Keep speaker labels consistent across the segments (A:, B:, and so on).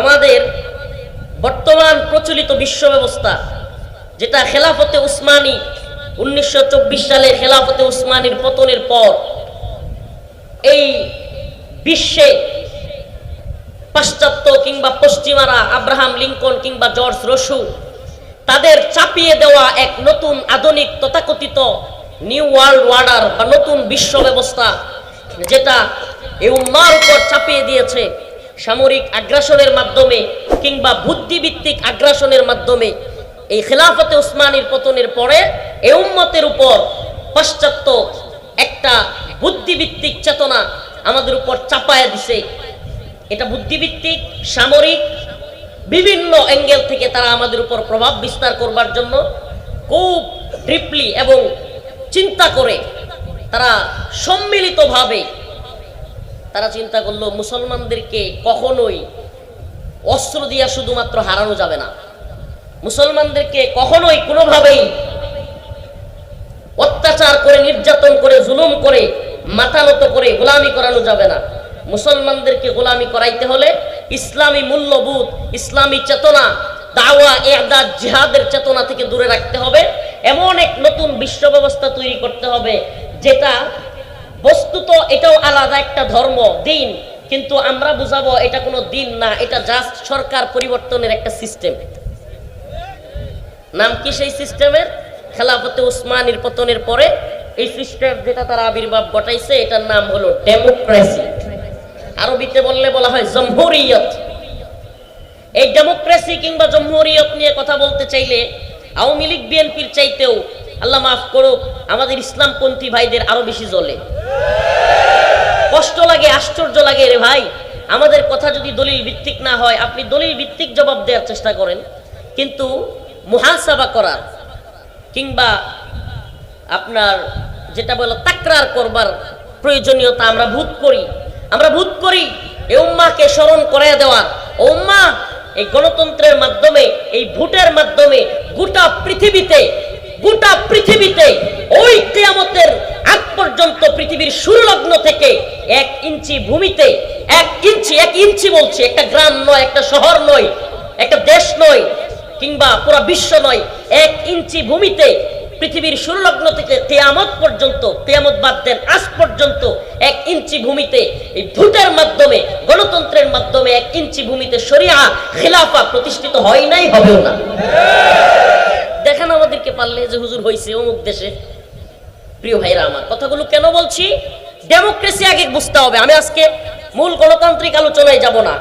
A: আমাদের বর্তমান প্রচলিত বিশ্ব ব্যবস্থা, যেটা খেলাফতে উসমানী, উনিশশো চব্বিশ সালে খেলাফতে উসমানীর পতনের পর এই বিশ্বে পাশ্চাত্য কিংবা পশ্চিমারা আব্রাহাম লিঙ্কন কিংবা জর্জ রসু তাদের চাপিয়ে দেওয়া এক নতুন আধুনিক তথাকথিত নিউ ওয়ার্ল্ড ওয়ার্ডার বা নতুন বিশ্ব ব্যবস্থা, যেটা এই উম্মার উপর চাপিয়ে দিয়েছে সামরিক আগ্রাসনের মাধ্যমে কিংবা বুদ্ধিভিত্তিক আগ্রাসনের মাধ্যমে, এই খেলাফতে উসমানীর পতনের পরে এই উম্মতের উপর পাশ্চাত্য একটা বুদ্ধিভিত্তিক চেতনা আমাদের উপর চাপায়া দিছে। এটা বুদ্ধিভিত্তিক সামরিক, বিভিন্ন অ্যাঙ্গেল থেকে তারা আমাদের উপর প্রভাব বিস্তার করবার জন্য খুব ডিপলি এবং চিন্তা করে তারা সম্মিলিতভাবে তারা চিন্তা করল, মুসলমানদেরকে কখনোই অস্ত্র দিয়া শুধুমাত্র হারানো যাবে না। মুসলমানদেরকে কখনোই কোনোভাবেই অত্যাচার করে, নির্যাতন করে, জুলুম করে, মাথা করে গোলামি করানো যাবে না। মুসলমানদেরকে গোলামি করাইতে হলে ইসলামী মূল্যবোধ, ইসলামী চেতনা, দাওয়া, এদাদ, জিহাদের চেতনা থেকে দূরে রাখতে হবে। এমন এক নতুন বিশ্ব ব্যবস্থা তৈরি করতে হবে, যেটা বস্তুত এটাও আলাদা একটা ধর্ম, দিন। কিন্তু আমরা বুঝাবো এটা কোনো দিন না, এটা জাস্ট সরকার পরিবর্তনের একটা সিস্টেম নাম কি সেই সিস্টেমের খেলাফতে উসমানীর পতনের পরে এই সিস্টেম যেটা তারা আবির্ভাব ঘটাইছে, এটার নাম হলো ডেমোক্রেসি আরবিতে বললে বলা হয় জমহুরিয়ত। এই ডেমোক্রেসি কিংবা জমহুরিয়ত নিয়ে কথা বলতে চাইলে আওয়ামী লীগ, বিএনপির চাইতেও আল্লাহ মাফ করুক, আমাদের ইসলামপন্থী ভাইদের আরও বেশি জ্বলে। কষ্ট লাগে, আশ্চর্য লাগে রে ভাই। আমাদের কথা যদি দলিল ভিত্তিক না হয়, আপনি দলিল ভিত্তিক জবাব দেওয়ার চেষ্টা করেন। কিন্তু মুহাসাবা করার কিংবা আপনার যেটা বলো তাকরার করবার প্রয়োজনীয়তা আমরা ভূত করি। আমরা ভূত করি এই উম্মাকে স্মরণ করে দেওয়ার। উম্মা, এই গণতন্ত্রের মাধ্যমে, এই ভোটের মাধ্যমে গোটা পৃথিবীতে গোটা পৃথিবীতে ওই কেয়ামতের পর্যন্ত পৃথিবীর সুরলগ্ন থেকে এক ইঞ্চি ভূমিতে এক ইঞ্চি এক ইঞ্চি বলছে একটা গ্রাম নয় একটা শহর নয় একটা দেশ নয় কিংবা পুরো বিশ্ব নয় এক ইঞ্চি ভূমিতে পৃথিবীর সুরলগ্ন থেকে কেয়ামত পর্যন্ত কেয়ামত বাদ দেন আজ পর্যন্ত এক ইঞ্চি ভূমিতে এই ভোটের মাধ্যমে গণতন্ত্রের মাধ্যমে এক ইঞ্চি ভূমিতে শরিয়া খেলাফা প্রতিষ্ঠিত হয় নাই হবেও না। দেখেন আমাদেরকে পারলে যে হুজুর হয়েছে অমুক দেশে। প্রিয় ভাইরা আমার কথাগুলো কেন বলছি? ডেমোক্রেসি আগে বুঝতে হবে। আমি আজকে মূল গণতান্ত্রিক আলোচনায় যাব না।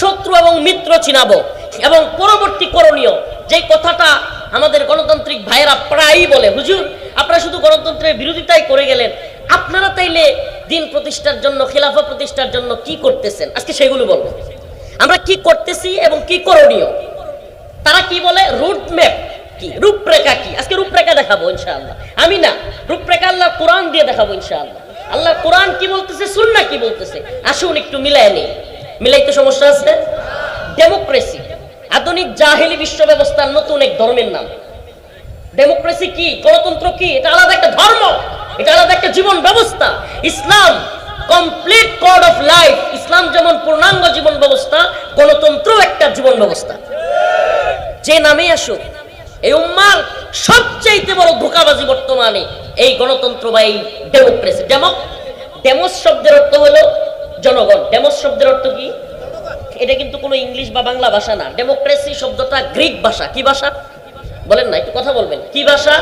A: শত্রু এবং মিত্র চিনাবো এবং পরবর্তী করণীয়। যে কথাটা আমাদের গণতান্ত্রিক ভাইয়েরা প্রায়ই বলে, হুজুর, আপনারা শুধু গণতন্ত্রের বিরোধিতাই করে গেলেন। আপনারা তাইলে দিন প্রতিষ্ঠার জন্য, খেলাফা প্রতিষ্ঠার জন্য কি করতেছেন? আজকে সেগুলো বলব। আমরা কি করতেছি এবং কি করণীয়? তারা কি বলে? রুট ম্যাপ কি? রূপরেখা কি? আজকে রূপরেখা দেখাবো ইনশাআল্লাহ। আমি না, রূপরেখা আল্লাহ কোরআন দিয়ে দেখাবো ইনশাআল্লাহ। আল্লাহ কোরআন কি বলতেছে, সুন্না কি বলতেছে? আসুন একটু মিলাই নেই। মিলাইতে সমস্যা আছে? ডেমোক্রেসি। আধুনিক জাহেলি বিশ্ব ব্যবস্থার নতুন এক ধর্মের নাম। ডেমোক্রেসি কি? গণতন্ত্র কি? এটা আলাদা একটা ধর্ম। এটা আলাদা একটা জীবন ব্যবস্থা। Islam complete code of life Islam যেমন পূর্ণাঙ্গ জীবন ব্যবস্থা গণতন্ত্র একটা জীবন ব্যবস্থা। যে নামে আসুক এই উম্মার সবচাইতে বড় ধোকাবাজি বর্তমানে এই গণতন্ত্র বা এই ডেমোক্রেসি ডেমক ডেমোস শব্দের অর্থ হলো জনগণ। ডেমোস শব্দের অর্থ কি? এটা কিন্তু কোনো ইংলিশ বা বাংলা ভাষা না। ডেমোক্রেসি শব্দটা গ্রিক ভাষা। কি ভাষা? বলেন না, একটু কথা বলবেন। কি ভাষা?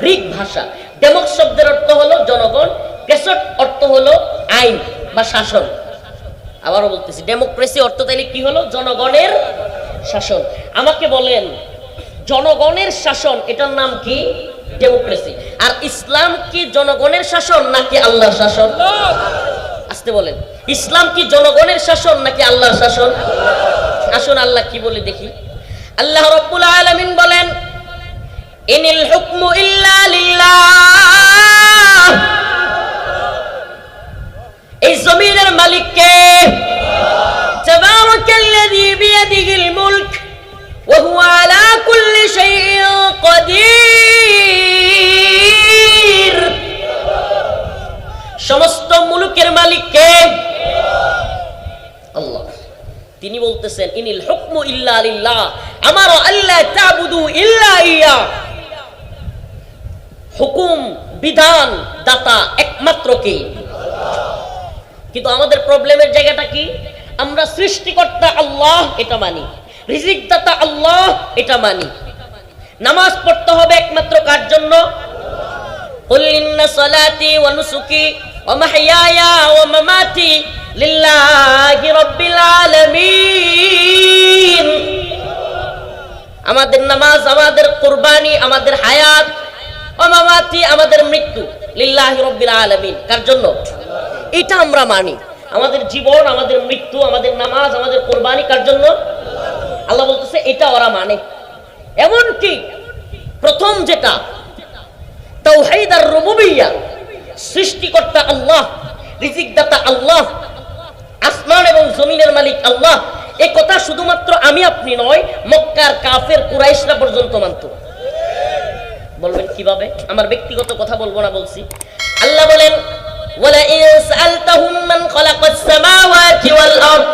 A: গ্রিক ভাষা। ডেমোক শব্দের অর্থ হলো জনগণ। ক্রেসট অর্থ হলো আইন বা শাসন। আবারও বলতেছি ডেমোক্রেসি অর্থ তাইলে কি হলো? জনগণের শাসন। আমাকে বলেন জনগণের শাসন, এটার নাম কি? ডেমোক্রেসি আর ইসলাম কি জনগণের শাসন নাকি আল্লাহর শাসন? আসতে বলেন। ইসলাম কি জনগণের শাসন নাকি আল্লাহর শাসন? আসুন আল্লাহ কি বলে দেখি। আল্লাহ রব্বুল আলামিন বলেন, ইনিল হুকমু ইল্লা লিল্লাহ। এই জমিনের মালিক কে তাবারাকাল্লাযী বিয়াদিহিল মুলক ওয়া হুয়া কাদির। সমস্ত মুলুকের মালিক কে? আল্লাহ। তিনি বলতেছেন, ইনিল হুকমু ইল্লা লিল্লাহ। আমার আল্লাহ তাবুদু ইল্লা ইয়া। হুকুম, বিধান, দাতা একমাত্র কে? কিন্তু আমাদের প্রবলেমের জায়গাটা কি? আমরা সৃষ্টিকর্তা আল্লাহ এটা মানি। রিজিক দাতা আল্লাহ এটা মানি। নামাজ পড়তে হবে একমাত্র কার জন্য? সলাতি মামাতি আমাদের নামাজ আমাদের কোরবানি আমাদের হায়াত অমামাতি আমাদের মৃত্যু লিল্লাহি রাব্বিল আলমিন। কার জন্য? এটা আমরা মানি। আমাদের জীবন, আমাদের মৃত্যু, আমাদের নামাজ, আমাদের কোরবানি কার জন্য? আল্লাহ বলতেছে, এটা ওরা মানে। এমনকি প্রথম যেটা তাওহীদ আর রুবুবিয়্যাহ সৃষ্টিকর্তা আল্লাহ রিজিকদাতা আল্লাহ আসমান এবং জমিনের মালিক আল্লাহ এই কথা শুধুমাত্র আমি আপনি নয় মক্কার কাফের কুরাইশরা পর্যন্ত মানত বলবেন কিভাবে আমার ব্যক্তিগত কথা বলবো না বলছি আল্লাহ বলেন وَلَئِن سَأَلْتَهُم مَّنْ خَلَقَ السَّمَاوَاتِ وَالْأَرْضَ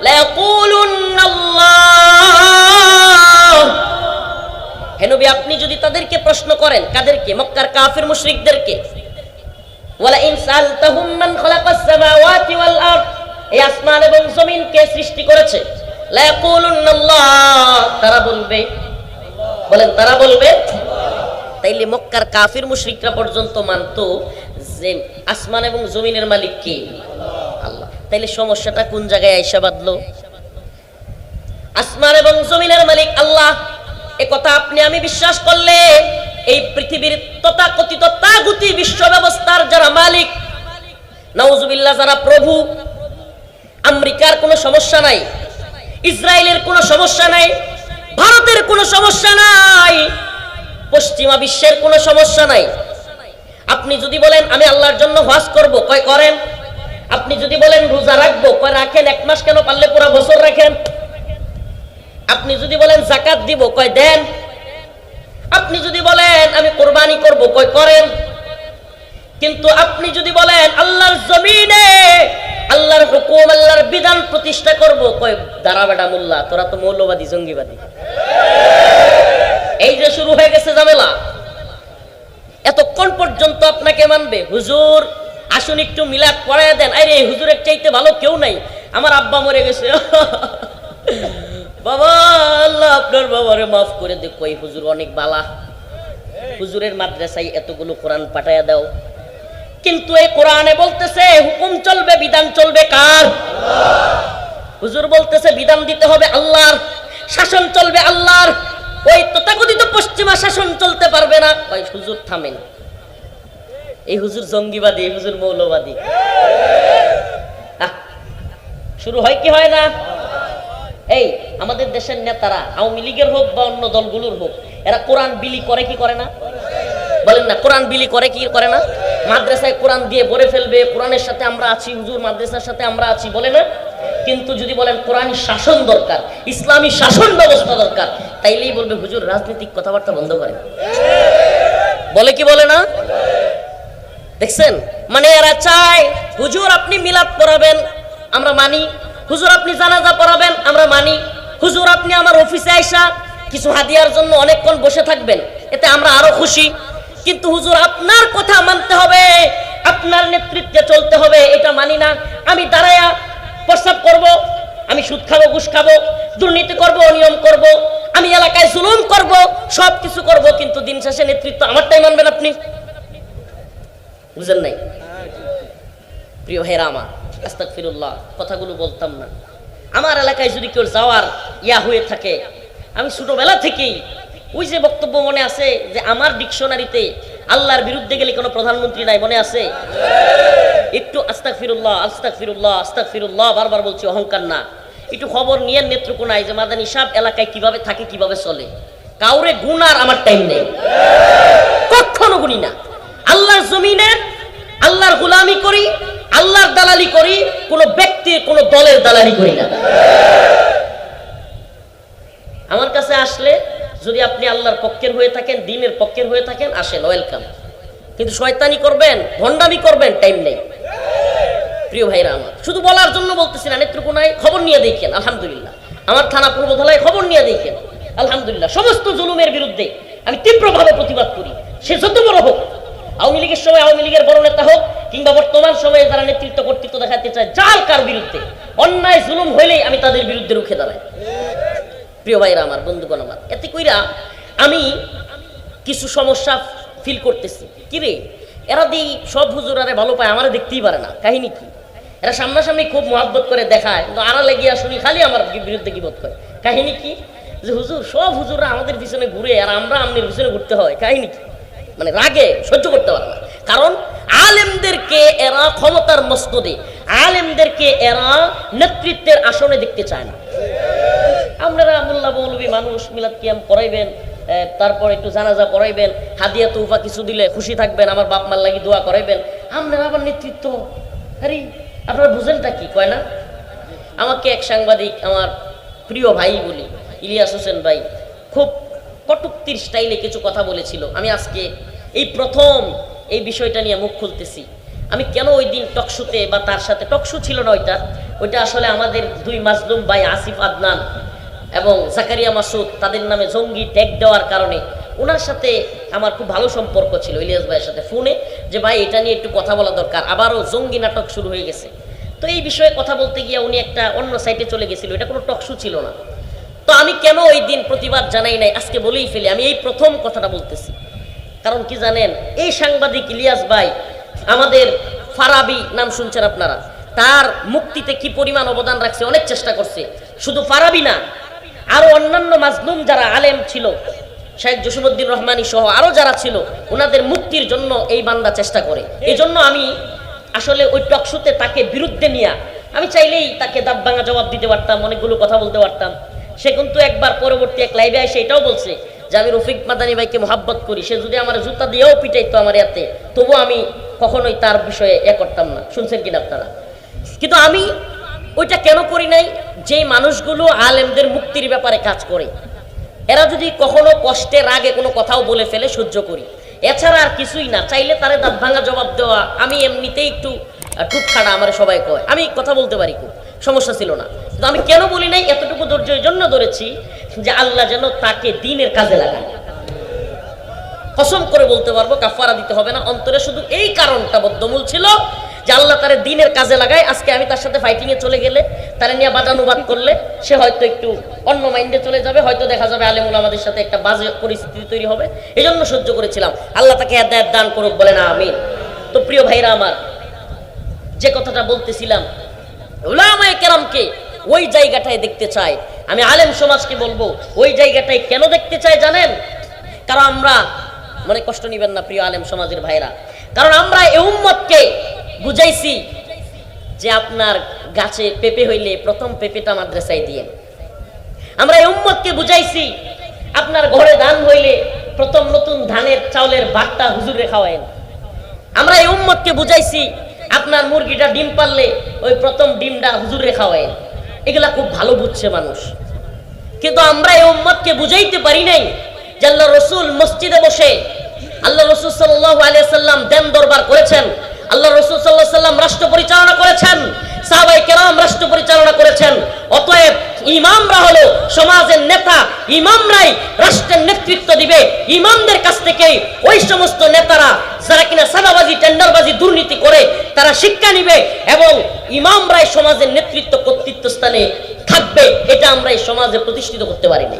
A: لَيَقُولُنَّ اللَّهُ হে নবী, আপনি যদি তাদেরকে প্রশ্ন করেন, কাদেরকে? মক্কার কাফির মুশরিকদেরকে। সালতাহুম মান খালাকাস সামাওয়াতি ওয়াল আরদ। এই আসমান এবং জমিন কে সৃষ্টি করেছে? তারা বলবে, বলেন, তারা বলবে, তাইলে মক্কার কাফির মুশরিকরা পর্যন্ত মানতো যে আসমান এবং জমিনের মালিক কে? আল্লাহ। তাইলে সমস্যাটা কোন জায়গায় আইসা বাঁধলো? আসমান এবং জমিনের মালিক আল্লাহ। এ কথা আপনি আমি বিশ্বাস করলে এই পৃথিবীর তথাকথিত তাগুতি বিশ্ব ব্যবস্থার যারা মালিক, নাউজুবিল্লাহ যারা প্রভু, আমেরিকার কোনো সমস্যা নাই, ইসরায়েলের কোনো সমস্যা নাই, ভারতের কোনো সমস্যা নাই, পশ্চিমা বিশ্বের কোনো সমস্যা নাই। আপনি যদি বলেন, আমি আল্লাহর জন্য হজ করব কয় করেন? আপনি যদি বলেন, রোজা রাখব কয় রাখেন? এক মাস কেন পারলে পুরো বছর রাখেন? আপনি যদি বলেন জাকাত দিব, কয় দেন? আপনি যদি বলেন আমি কোরবানি করব, কয় করেন? কিন্তু আপনি যদি বলেন আল্লাহর জমিনে আল্লাহর হুকুম, আল্লাহর বিধান প্রতিষ্ঠা করব, কয় দাঁড়া বেটা মোল্লা, তোরা তো মৌলবাদী, জঙ্গিবাদী। এই যে শুরু হয়ে গেছে ঝামেলা, এতক্ষণ পর্যন্ত আপনাকে মানবে, হুজুর, আসুন একটু মিলাদ পড়ায় দেন। আরে, হুজুরের চাইতে ভালো কেউ নাই, আমার আব্বা মরে গেছে। বাবা, আল্লাহ আপনার বাবারে মাফ করে দেখো এই হুজুর, অনেক বালা। হুজুরের মাদ্রাসায় এতগুলো কোরআন পাঠাইয়া দাও। কিন্তু এই কোরআনে বলতেছে, হুকুম চলবে, বিধান চলবে কার? হুজুর বলতেছে, বিধান দিতে হবে আল্লাহর, শাসন চলবে আল্লাহর। ওই তথাকথিত পশ্চিমা শাসন চলতে পারবে না। ওই হুজুর, থামেন। এই হুজুর জঙ্গিবাদী, এই হুজুর মৌলবাদী। শুরু হয় কি হয় না? এই, আমাদের দেশের নেতারা, আওয়ামী লীগের হোক বা অন্য দলগুলোর হোক, এরা কোরআন বিলি করে কি করে না? বলেন না, কোরআন বিলি করে কি করে না? মাদ্রাসায় কোরআন দিয়ে ভরে ফেলবে, কোরআনের সাথে আমরা আছি, হুজুর মাদ্রাসার সাথে আমরা আছি, বলে না? কিন্তু যদি বলেন কোরআন শাসন দরকার, ইসলামী শাসন ব্যবস্থা দরকার, তাইলেই বলবে, হুজুর, রাজনৈতিক কথাবার্তা বন্ধ করে বলে কি বলে না? দেখছেন? মানে এরা চায়, হুজুর আপনি মিলাদ পড়াবেন, আমরা মানি হুজুর, আপনি জানাজা পড়াবেন, আমরা মানি। হুজুর, আপনি আমার অফিসে আইসা কিছু হাদিয়ার জন্য অনেকক্ষণ বসে থাকবেন, এতে আমরা আরও খুশি। কিন্তু হুজুর, আপনার কথা মানতে হবে, আপনার নেতৃত্বে চলতে হবে, এটা মানি না। আমি দাঁড়ায়া প্রস্তাব করব, আমি সুদ খাব, ঘুষ খাব, দুর্নীতি করব, অনিয়ম করব, আমি এলাকায় জুলুম করব সব কিছু করব, কিন্তু দিন শেষে নেতৃত্ব আমারটাই মানবেন আপনি। বুঝেন নাই? প্রিয় ভাইরা আমার আস্তাক কথাগুলো বলতাম না। আমার এলাকায় যদি কেউ যাওয়ার ইয়া হয়ে থাকে, আমি ছোটবেলা থেকেই ওই যে বক্তব্য মনে আছে যে আমার ডিকশনারিতে আল্লাহর বিরুদ্ধে গেলে কোনো প্রধানমন্ত্রী নাই, মনে আছে? একটু আস্তাক ফিরুল্লাহ আস্তাক ফিরুল্লাহ আস্তাক ফিরুল্লাহ বারবার বলছি অহংকার না। একটু খবর নিয়ে নেত্রকোনায় যে মাদানী সাহেব এলাকায় কীভাবে থাকে, কীভাবে চলে? কাউরে গুনার আমার টাইম নেই। কখনো গুনি না। আল্লাহর জমিনে আল্লাহর গোলামি করি আল্লাহর দালালি করি, কোন ব্যক্তির কোন দলের দালালি করি না। আমার কাছে আসলে যদি আপনি আল্লাহর পক্ষের হয়ে থাকেন, দিনের পক্ষের হয়ে থাকেন, আসেন ওয়েলকাম কিন্তু শয়তানি করবেন, ভণ্ডামি করবেন টাইম নেই। প্রিয় ভাইরা আমার, শুধু বলার জন্য বলতেছি না, নেত্রকোনায় খবর নিয়ে দেখেন, আলহামদুলিল্লাহ। আমার থানা পূর্বধলায় খবর নিয়ে দেখেন, আলহামদুলিল্লাহ। সমস্ত জুলুমের বিরুদ্ধে আমি তীব্রভাবে প্রতিবাদ করি। সে যত বড় হোক আওয়ামী লীগের সময় আওয়ামী লীগের বড় নেতা হোক কিংবা বর্তমান সময়ে যারা নেতৃত্ব কর্তৃত্ব দেখাতে চায়, যার কার বিরুদ্ধে? অন্যায়, জুলুম হইলেই আমি তাদের বিরুদ্ধে রুখে দাঁড়াই। প্রিয় ভাইরা আমার, বন্ধুগণ আমার, এতে কইরা আমি কিছু সমস্যা ফিল করতেছি। কি রে? এরা দিই সব হুজুরারে ভালো পায়, আমারে দেখতেই পারে না। কাহিনী কি? এরা সামনাসামনি খুব মহাব্বত করে দেখায়, কিন্তু আড়ালে গিয়া শুনি খালি আমার বিরুদ্ধে কি বোধ করে? কাহিনী কি? যে হুজুর, সব হুজুররা আমাদের পিছনে ঘুরে, আর আমরা আমনের পিছনে ঘুরতে হয়। কাহিনী কি? মানে রাগে সহ্য করতে পারে না। কারণ আলেমদেরকে এরা ক্ষমতার মস্তদে আলেমদেরকে এরা নেতৃত্বের আসনে দেখতে চায় না। আপনারা মোল্লা মৌলবী মানুষ, মিলাদ কিয়াম করাইবেন তারপর একটু জানাজা পড়াইবেন, হাদিয়া তুফা কিছু দিলে খুশি থাকবেন, আমার বাপ মার লাগি দোয়া করাইবেন, আপনারা আবার নেতৃত্ব? আরে, আপনারা বুঝেনটা কি? কয় না? আমাকে এক সাংবাদিক, আমার প্রিয় ভাই বলি, ইলিয়াস হোসেন ভাই, খুব কটুক্তির স্টাইলে কিছু কথা বলেছিল। আমি আজকে এই প্রথম এই বিষয়টা নিয়ে মুখ খুলতেছি। আমি কেন ওই দিন টকশুতে বা তার সাথে, টকশু ছিল না ওইটা ওইটা আসলে আমাদের দুই মাজলুম ভাই আসিফ আদনান এবং জাকারিয়া মাসুদ, তাদের নামে জঙ্গি ট্যাগ দেওয়ার কারণে ওনার সাথে আমার খুব ভালো সম্পর্ক ছিল ইলিয়াস ভাইয়ের সাথে ফোনে যে, ভাই, এটা নিয়ে একটু কথা বলা দরকার। আবারও জঙ্গি নাটক শুরু হয়ে গেছে। তো এই বিষয়ে কথা বলতে গিয়ে উনি একটা অন্য সাইটে চলে গেছিল। এটা কোনো টকশু ছিল না। তো আমি কেন ওই দিন প্রতিবাদ জানাই নাই? আজকে বলেই ফেলি, আমি এই প্রথম কথাটা বলতেছি। কারণ কি জানেন, এই সাংবাদিক ইলিয়াস ভাই, আমাদের ফারাবি নাম শুনছেন আপনারা? তার মুক্তিতে কি পরিমাণ অবদান রাখছে অনেক চেষ্টা করছে। শুধু ফারাবি না, আরও অন্যান্য মাজলুম যারা আলেম ছিল, শেখ জসিমুদ্দিন রহমানি সহ আরও যারা ছিল, ওনাদের মুক্তির জন্য এই বান্দা চেষ্টা করে। এই জন্য আমি আসলে ওই টকশুতে তাকে বিরুদ্ধে নিয়ে, আমি চাইলেই তাকে দাব ভাঙা জবাব দিতে পারতাম, অনেকগুলো কথা বলতে পারতাম। সে কিন্তু একবার পরবর্তী এক লাইভে এসে এটাও বলছে যে আমি রফিক মাদানি ভাইকে মোহাব্বত করি সে যদি আমার জুতা দিয়েও পিটাইতো আমার এতে তবু আমি কখনোই তার বিষয়ে এ করতাম না। শুনছেন কিনা আপনারা? কিন্তু আমি ওইটা কেন করি নাই? যে মানুষগুলো আলেমদের মুক্তির ব্যাপারে কাজ করে এরা যদি কখনো কষ্টে রাগে কোনো কথাও বলে ফেলে সহ্য করি। এছাড়া আর কিছুই না চাইলে তারে দাঁত ভাঙা জবাব দেওয়া আমি এমনিতেই একটু আহ, টুক খাড়া আমার সবাই কয়। আমি কথা বলতে পারি খুব। সমস্যা ছিল না। কিন্তু আমি কেন বলি নাই? এতটুকু ধৈর্য এই জন্য ধরেছি যে আল্লাহ যেন তাকে দিনের কাজে লাগায় কসম করে বলতে পারব কাফারা দিতে হবে না। অন্তরে শুধু এই কারণটা বদ্ধমূল ছিল যে আল্লাহ তার দিনের কাজে লাগায়। আজকে আমি তার সাথে ফাইটিং এ চলে গেলে, তারা নিয়ে বাদানুবাদ করলে সে হয়তো একটু অন্য মাইন্ডে চলে যাবে। হয়তো দেখা যাবে আলেমুল আমাদের সাথে একটা বাজে পরিস্থিতি তৈরি হবে। এই জন্য সহ্য করেছিলাম। আল্লাহ তাকে হেদায়েত দান করুক বলে না আমিন। তো প্রিয় ভাইরা আমার, যে কথাটা বলতেছিলাম উলামায়ে কেরামকে ওই জায়গাটায় দেখতে চাই আমি আলেম সমাজকে বলব, ওই জায়গাটায় কেন দেখতে চাই জানেন? কারণ আমরা মনে কষ্ট নিবেন না প্রিয় আলেম সমাজের ভাইরা কারণ আমরা এ উম্মতকে বুঝাইছি যে আপনার গাছে পেঁপে হইলে প্রথম পেঁপেটা মাদ্রাসায় দিয়ে। আমরা এই উম্মতকে বুঝাইছি আপনার ঘরে ধান হইলে প্রথম নতুন ধানের চাউলের ভাতটা হুজুরে খাওয়ায়েন। আমরা এই উম্মতকে বুঝাইছি আপনার মুরগিটা ডিম পারলে ওই প্রথম ডিমটা হুজুরে খাওয়ায়। এগুলা খুব ভালো বুঝছে মানুষ। কিন্তু আমরা এই উম্মতকে বুঝাইতে পারি নাই যে আল্লাহ রসুল মসজিদে বসে আল্লাহ রসুল সাল্লাহ আলিয়া সাল্লাম দেন দরবার করেছেন। আল্লাহ রসুল সাল্লাহ সাল্লাম রাষ্ট্র পরিচালনা করেছেন সাহাবাই কেরাম রাষ্ট্র পরিচালনা করেছেন। অতএব ইমামরা হলো সমাজের নেতা, ইমামরাই রাষ্ট্রের নেতৃত্ব দিবে। ইমামদের কাছ থেকে ওই সমস্ত নেতারা যারা কিনা সাদাবাজি, টেন্ডারবাজি, দুর্নীতি করে তারা শিক্ষা নিবে এবং ইমামরাই সমাজের নেতৃত্ব কর্তৃত্ব স্থানে থাকবে। এটা আমরা এই সমাজে প্রতিষ্ঠিত করতে পারিনি।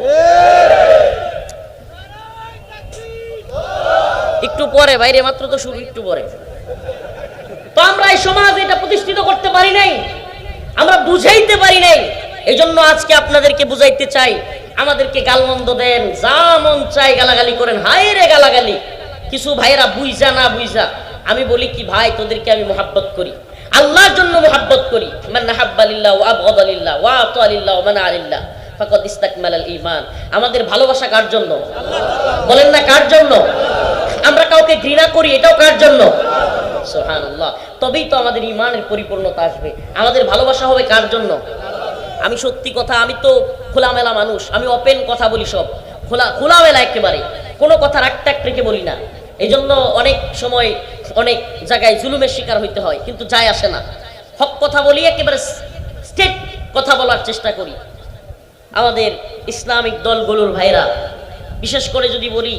A: একটু পরে, বাইরে মাত্র তো শুরু, একটু পরে। তো আমরা এই সমাজ এটা প্রতিষ্ঠিত করতে পারি নাই। আমরা বুঝাইতে পারি নাই। এই জন্য আজকে আপনাদেরকে বুঝাইতে চাই, আমাদেরকে গালমন্দ দেন, যা মন চাই গালাগালি করেন। হায় রে গালাগালি। কিছু ভাইরা বুইজা না বুইজা আমি বলি কি, ভাই, তোদেরকে আমি মোহাব্বত করি। আল্লাহর জন্য মোহাব্বত করি। মানে নাহাব্বালিল্লাহ ওয়া আবগাদালিল্লাহ ওয়া আতালিল্লাহ ওয়া মানা আলিল্লাহ ফাকাদ ইস্তাকমালাল ঈমান। আমাদের ভালোবাসা কার জন্য? বলেন না কার জন্য? আমরা কাউকে ঘৃণা করি, এটাও কার জন্য? তবেই তো আমাদের ইমানের পরিপূর্ণতা আসবে। আমাদের ভালোবাসা হবে কার জন্য? আমি সত্যি কথা, আমি তো খোলামেলা মানুষ, আমি ওপেন কথা বলি সব। খোলা, খোলামেলা একেবারে। কোনো কথা রাগ টাক রেখে বলি না। এই জন্য অনেক সময় অনেক জায়গায় জুলুমের শিকার হইতে হয়, কিন্তু যায় আসে না। হক কথা বলি, একেবারে স্টেট কথা বলার চেষ্টা করি। আমাদের ইসলামিক দলগুলোর ভাইরা বিশেষ করে যদি বলি,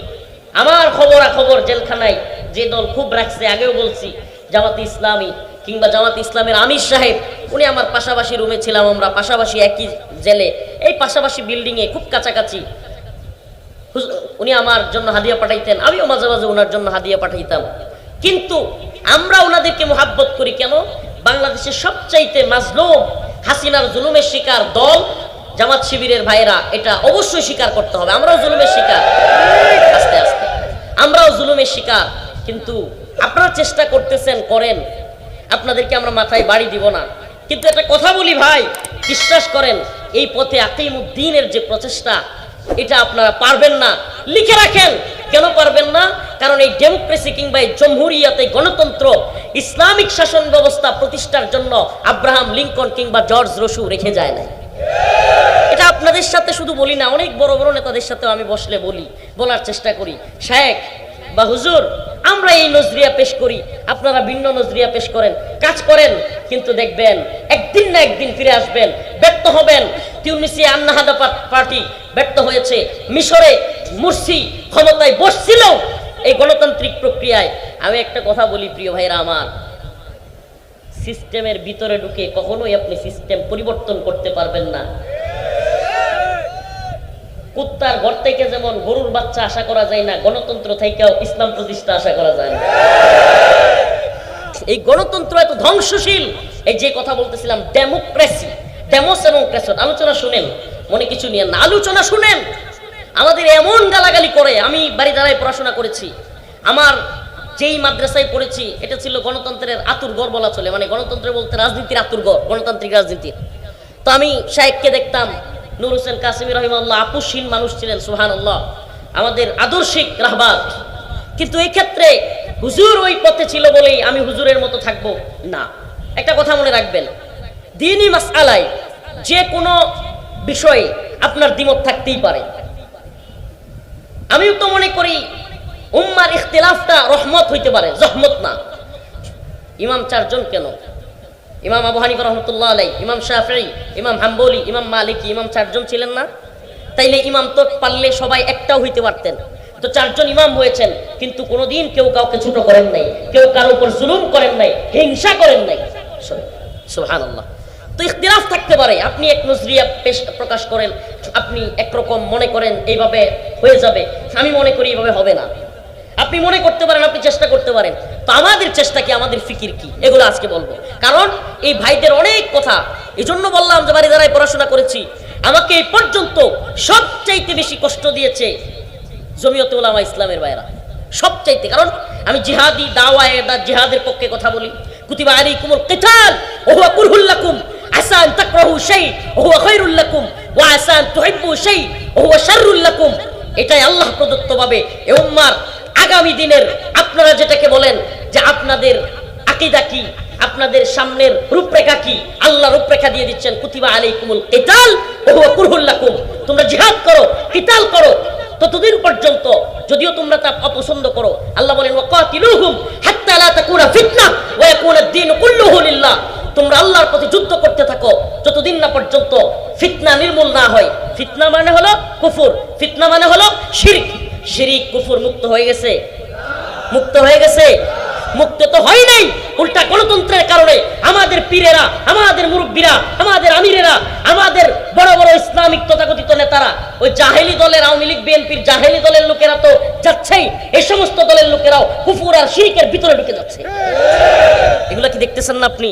A: আমার খবরা খবর জেলখানায় যে দল খুব রাখছে, আগেও বলছি, জামাত ইসলামী কিংবা জামাত ইসলামের আমির সাহেব, উনি আমার পাশাপাশি রুমে ছিলাম আমরা, পাশাপাশি একই জেলে। এই পাশাপাশি বিল্ডিংয়ে খুব কাছাকাছি। উনি আমার জন্য হাদিয়া পাঠাইতেন, আমিও মাঝে মাঝে ওনার জন্য হাদিয়া পাঠাইতাম। কিন্তু আমরা ওনাদেরকে মোহাব্বত করি কেন? বাংলাদেশের সবচাইতে মাজলুম হাসিনার জুলুমের শিকার দল জামাত শিবিরের ভাইরা এটা অবশ্যই স্বীকার করতে হবে। আমরাও জুলুমের শিকার। আস্তে আস্তে। আমরাও জুলুমের শিকার। কিন্তু আপনারা চেষ্টা করতেছেন, করেন। আপনাদেরকে আমরা মাথায় বাড়ি দিব না। কিন্তু একটা কথা বলি ভাই, বিশ্বাস করেন, এই পথে আকিমুদ্দিনের যে প্রচেষ্টা, এটা আপনারা পারবেন না। লিখে রাখেন, কেন পারবেন না? কারণ এই ডেমোক্রেসি কিংবা এই জমহুরিয়াতে গণতন্ত্র, ইসলামিক শাসন ব্যবস্থা প্রতিষ্ঠার জন্য আব্রাহাম লিঙ্কন কিংবা জর্জ রসু রেখে যায় না এটা আপনাদের সাথে শুধু বলি না, অনেক বড় বড় নেতাদের সাথেও আমি বসলে বলি, বলার চেষ্টা করি। শেখ বা হুজুর, আমরা এই নজরিয়া পেশ করি। আপনারা ভিন্ন নজরিয়া পেশ করেন, কাজ করেন, কিন্তু দেখবেন, একদিন না একদিন ফিরে আসবেন, ব্যর্থ হবেন। তিউনিসিয়া আন্নাহাদা পার্টি ব্যর্থ হয়েছে। মিশরে মুরসি ক্ষমতায় বসছিল এই গণতান্ত্রিক প্রক্রিয়ায়। আমি একটা কথা বলি, প্রিয় ভাইরা আমার। সিস্টেমের ভিতরে ঢুকে কখনোই আপনি সিস্টেম পরিবর্তন করতে পারবেন না। কুত্তার ঘর থেকে যেমন গরুর বাচ্চা আশা করা যায় না, গণতন্ত্র থেকেও ইসলাম প্রতিষ্ঠা আশা করা যায় না। এই গণতন্ত্র এত ধ্বংসশীল, এই যে কথা বলতেছিলাম, ডেমোক্রেসি, ডেমোস এবং ক্রেসন, আলোচনা শুনেন, মনে কিছু নিয়ে না, আলোচনা শুনেন। আমাদের এমন গালাগালি করে, আমি বাড়ি দাঁড়ায় পড়াশোনা করেছি। আমার যেই মাদ্রাসায় পড়েছি, এটা ছিল গণতন্ত্রের আতুর গড় বলা চলে মানে গণতন্ত্র বলতে রাজনীতির আতুর গড় গণতান্ত্রিক রাজনীতির তো আমি শাহেককে দেখতাম নুর হোসেন কাসিমি রহিমাল্লাহ আপুসীন মানুষ ছিলেন সুহান আমাদের আদর্শিক রাহবাদ কিন্তু এই ক্ষেত্রে হুজুর ওই পথে ছিল বলেই আমি হুজুরের মতো থাকব না। একটা কথা মনে রাখবেন দিনই মাসালায় যে কোনো বিষয়ে আপনার দ্বিমত থাকতেই পারে। আমিও তো মনে করি, উম্মার ইখতিলাফটা রহমত হইতে পারে, জহমত না। ইমাম চারজন কেন? ইমাম আবু হানিফা রহমতুল্লাহ আলাই ইমাম শাফি ইমাম হাম্বলি, ইমাম মালিক, ইমাম চারজন ছিলেন না? তাইলে ইমাম তো পারলে সবাই একটাও হইতে পারতেন। তো চারজন ইমাম হয়েছেন, কিন্তু কোনোদিন কেউ কাউকে ছোট করেন নাই, কেউ কারও উপর জুলুম করেন নাই, হিংসা করেন নাই। সুহান আল্লাহ তো ইখতিলাফ থাকতে পারে, আপনি এক নজরিয়া পেশ প্রকাশ করেন, আপনি একরকম মনে করেন, এইভাবে হয়ে যাবে। আমি মনে করি এইভাবে হবে না। আপনি মনে করতে পারেন, আপনি চেষ্টা করতে পারেন। তো আমাদের চেষ্টা কি, আমাদের ফিকির কি? এগুলো আজকে বলব। কারণ এই ভাইদের অনেক কথা। এই জন্য বললাম যে, বাড়ি দ্বারাই পড়াশোনা করেছি। আমাকে এই পর্যন্ত সবচাইতে বেশি কষ্ট দিয়েছে জমিয়তে ওলামা ইসলামের বাইরা সবচাইতে। কারণ আমি জিহাদি, দাওয়া, এদা, জিহাদের পক্ষে কথা বলি। কুতিবা আলাইকুমুল কিতাল ওয়া হুয়া কুরহুল লাকুম আসা আন তাকরাহু শাই ওয়া হুয়া খায়রুল লাকুম, ওয়া আসা তুহিব্বু শাই ওয়া হুয়া এটাই আল্লাহ প্রদত্ত ভাবে এ উম্মার আগামী দিনের আপনারা যেটাকে বলেন যে আপনাদের আকিদা কি? আপনাদের সামনের রূপরেখা কি? আল্লাহ রূপরেখা দিয়ে দিচ্ছেন, কুতিবা আলাইকুমুল কিতাল ওয়া হুয়া কুরহুল তোমরা জিহাদ করো, কিতাল করো। ততদিন পর্যন্ত যদিও তোমরা তা অপছন্দ করো, আল্লাহ বলেন, ওয়াকাতিলুহুম হাত্তা লা তাকুনা ফিতনা, ওয়া ইয়াকুনা কুল্লুহু লিল্লাহ। তোমরা আল্লাহর প্রতি যুদ্ধ করতে থাকো, যতদিন না পর্যন্ত ফিতনা নির্মূল না হয়। ফিতনা মানে হলো কুফর, ফিতনা মানে হলো শিরক। শিরিক, কুফুর মুক্ত হয়ে গেছে। মুক্ত হয়ে গেছে। মুক্ত তো হয় নাই। উল্টা গণতন্ত্রের কারণে আমাদের পীরেরা, আমাদের মুরব্বীরা, আমাদের আমিরেরা, আমাদের বড় বড় ইসলামিক তথাকথিত নেতারা, ওই জাহেলি দলের আওয়ামী লীগ, বিএনপির জাহেলি দলের লোকেরা তো যাচ্ছেই। এই সমস্ত দলের লোকেরাও কুফুর আর শিরিকের ভিতরে ঢুকে যাচ্ছে। এগুলা কি দেখতেছেন না আপনি?